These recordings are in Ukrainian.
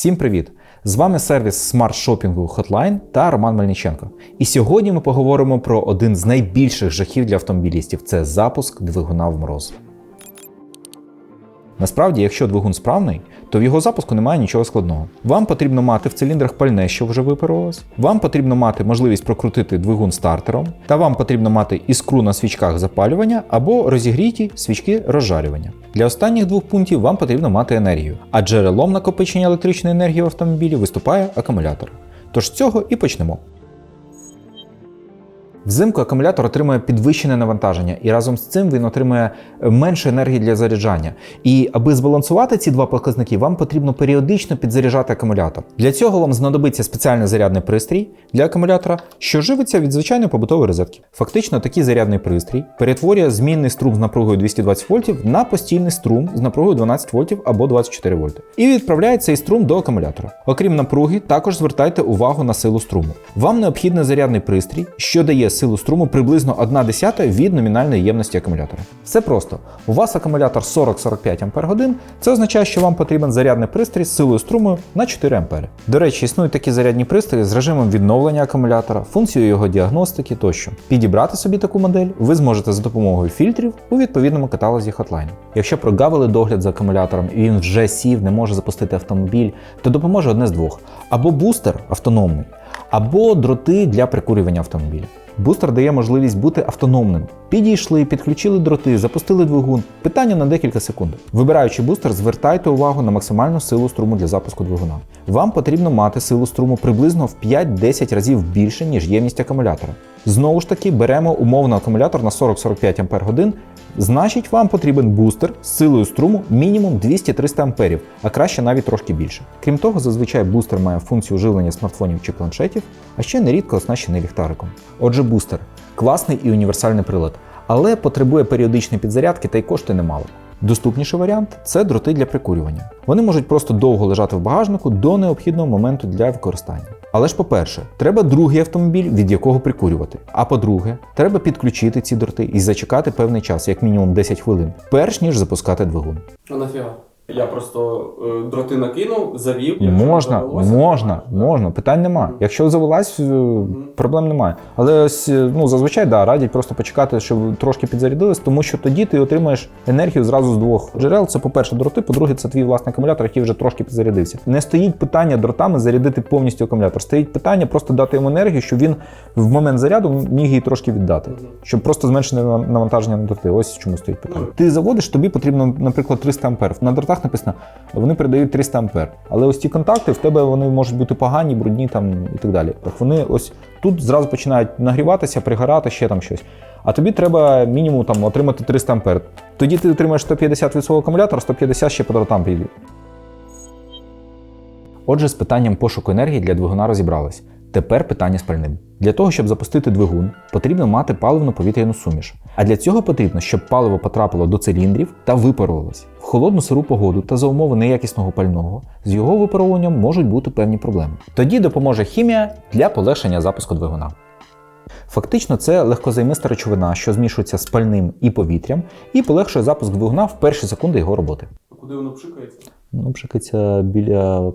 Всім привіт! З вами сервіс смарт-шопінгу Hotline та Роман Мельниченко. І сьогодні ми поговоримо про один з найбільших жахів для автомобілістів це запуск двигуна в мороз. Насправді, якщо двигун справний, то в його запуску немає нічого складного. Вам потрібно мати в циліндрах пальне, що вже випарувалось, вам потрібно мати можливість прокрутити двигун стартером, та вам потрібно мати іскру на свічках запалювання або розігріті свічки розжарювання. Для останніх двох пунктів вам потрібно мати енергію, а джерелом накопичення електричної енергії в автомобілі виступає акумулятор. Тож з цього і почнемо. Взимку акумулятор отримує підвищене навантаження, і разом з цим він отримує менше енергії для заряджання. І аби збалансувати ці два показники, вам потрібно періодично підзаряджати акумулятор. Для цього вам знадобиться спеціальний зарядний пристрій для акумулятора, що живиться від звичайної побутової розетки. Фактично, такий зарядний пристрій перетворює змінний струм з напругою 220 вольтів на постійний струм з напругою 12 вольтів або 24 вольти. І відправляє цей струм до акумулятора. Окрім напруги, також звертайте увагу на силу струму. Вам необхідний зарядний пристрій, що дає силу струму приблизно 1 десята від номінальної ємності акумулятора. Все просто. У вас акумулятор 40-45 Ах, це означає, що вам потрібен зарядний пристрій з силою струму на 4 А. До речі, існують такі зарядні пристрої з режимом відновлення акумулятора, функцією його діагностики тощо. Підібрати собі таку модель ви зможете за допомогою фільтрів у відповідному каталозі Hotline. Якщо прогавили догляд за акумулятором і він вже сів, не може запустити автомобіль, то допоможе одне з двох: або бустер автономний, або дроти для прикурювання автомобіля. Бустер дає можливість бути автономним. Підійшли, підключили дроти, запустили двигун. Питання на декілька секунд. Вибираючи бустер, звертайте увагу на максимальну силу струму для запуску двигуна. Вам потрібно мати силу струму приблизно в 5-10 разів більше, ніж ємність акумулятора. Знову ж таки, беремо умовно акумулятор на 40-45 Ах, Значить, вам потрібен бустер з силою струму мінімум 200-300 амперів, а краще навіть трошки більше. Крім того, зазвичай бустер має функцію живлення смартфонів чи планшетів, а ще нерідко оснащений ліхтариком. Отже, бустер класний і універсальний прилад, але потребує періодичної підзарядки та й коштує немало. Доступніший варіант це дроти для прикурювання. Вони можуть просто довго лежати в багажнику до необхідного моменту для використання. Але ж, по-перше, треба другий автомобіль, від якого прикурювати. А по-друге, треба підключити ці дроти і зачекати певний час, як мінімум 10 хвилин, перш ніж запускати двигун. А нафіга? Я просто е, дроти накинув, завів. якщо Можна, завелося, можна, то- можна, питань нема. Якщо завелась, е, проблем немає. Але ось е, ну зазвичай да, радять просто почекати, щоб трошки підзарядились, тому що тоді ти отримаєш енергію зразу з двох джерел. Це, по-перше, дроти, по-друге, це твій власний акумулятор, який вже трошки підзарядився. Не стоїть питання дротами зарядити повністю акумулятор. Стоїть питання просто дати йому енергію, щоб він в момент заряду міг її трошки віддати, щоб просто зменшити нав- навантаження на дроти. Ось чому стоїть питання. Ну. Ти заводиш, тобі потрібно, наприклад, 300 ампер. На дротах написано, вони передають 300 ампер. Але ось ті контакти в тебе вони можуть бути погані, брудні там і так далі. Так вони ось тут зразу починають нагріватися, пригорати, ще там щось. А тобі треба мінімум там отримати 300 ампер. Тоді ти отримаєш 150 від свого акумулятора, 150 ще по дротам піде. Отже, з питанням пошуку енергії для двигуна розібрались. Тепер питання з пальним. Для того, щоб запустити двигун, потрібно мати паливну повітряну суміш. А для цього потрібно, щоб паливо потрапило до циліндрів та випарувалось. В холодну сиру погоду та за умови неякісного пального з його випаровуванням можуть бути певні проблеми. Тоді допоможе хімія для полегшення запуску двигуна. Фактично, це легкозаймиста речовина, що змішується з пальним і повітрям, і полегшує запуск двигуна в перші секунди його роботи. Куди воно пшикається? Ну, пшикається біля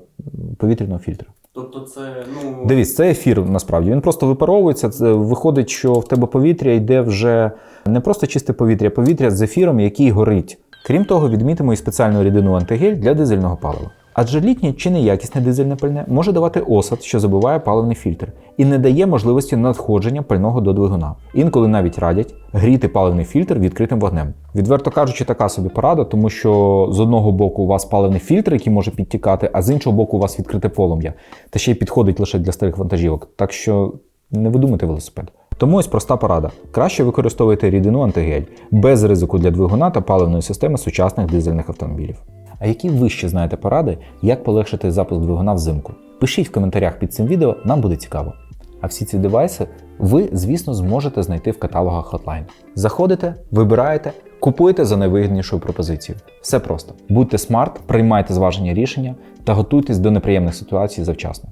повітряного фільтра. Тобто це, ну. Дивіться, це ефір насправді. Він просто випаровується. Це виходить, що в тебе повітря йде вже не просто чисте повітря, а повітря з ефіром, який горить. Крім того, відмітимо і спеціальну рідину антигель для дизельного палива. Адже літнє чи неякісне дизельне пальне може давати осад, що забиває паливний фільтр, і не дає можливості надходження пального до двигуна. Інколи навіть радять гріти паливний фільтр відкритим вогнем. Відверто кажучи, така собі порада, тому що з одного боку у вас паливний фільтр, який може підтікати, а з іншого боку у вас відкрите полум'я, та ще й підходить лише для старих вантажівок. Так що не видумайте велосипед. Тому ось проста порада: краще використовуйте рідину антигель без ризику для двигуна та паливної системи сучасних дизельних автомобілів. А які ви ще знаєте поради, як полегшити запуск двигуна взимку? Пишіть в коментарях під цим відео, нам буде цікаво. А всі ці девайси ви, звісно, зможете знайти в каталогах Hotline. Заходите, вибираєте, купуєте за найвигіднішою пропозицією. Все просто. Будьте смарт, приймайте зважені рішення та готуйтесь до неприємних ситуацій завчасно.